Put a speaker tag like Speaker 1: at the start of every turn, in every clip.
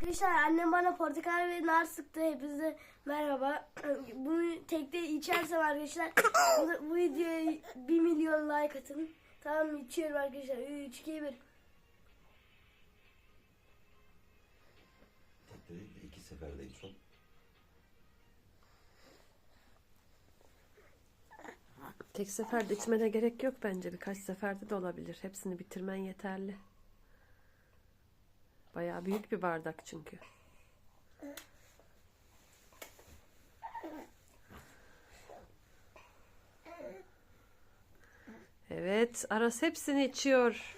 Speaker 1: Arkadaşlar annem bana portakal ve nar sıktı. Hepinize merhaba. Bunu tekte içersem arkadaşlar bu, bu videoya 1 milyon like atın. Tamam içiyorum arkadaşlar. 3, 2, 1.
Speaker 2: Tek de değil de iki seferde iç ol.
Speaker 3: Tek seferde içmene gerek yok bence. Birkaç seferde de olabilir. Hepsini bitirmen yeterli. Bayağı büyük bir bardak çünkü. Evet, Aras hepsini içiyor.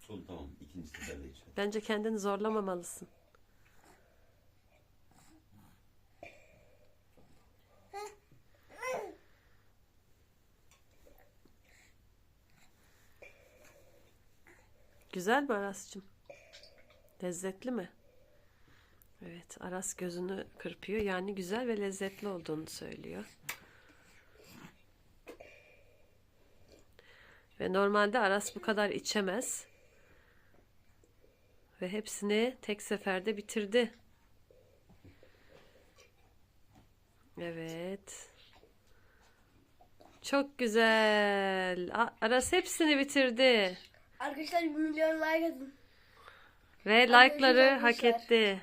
Speaker 2: Son tamam. ikinci seferde iç.
Speaker 3: Bence kendini zorlamamalısın. Güzel mi Aras'cığım? Lezzetli mi? Evet, Aras gözünü kırpıyor. Yani güzel ve lezzetli olduğunu söylüyor. Ve normalde Aras bu kadar içemez. Ve hepsini tek seferde bitirdi. Evet. Çok güzel. Aras hepsini bitirdi.
Speaker 1: Arkadaşlar 1 milyon like atın.
Speaker 3: Ve like'ları hak etti.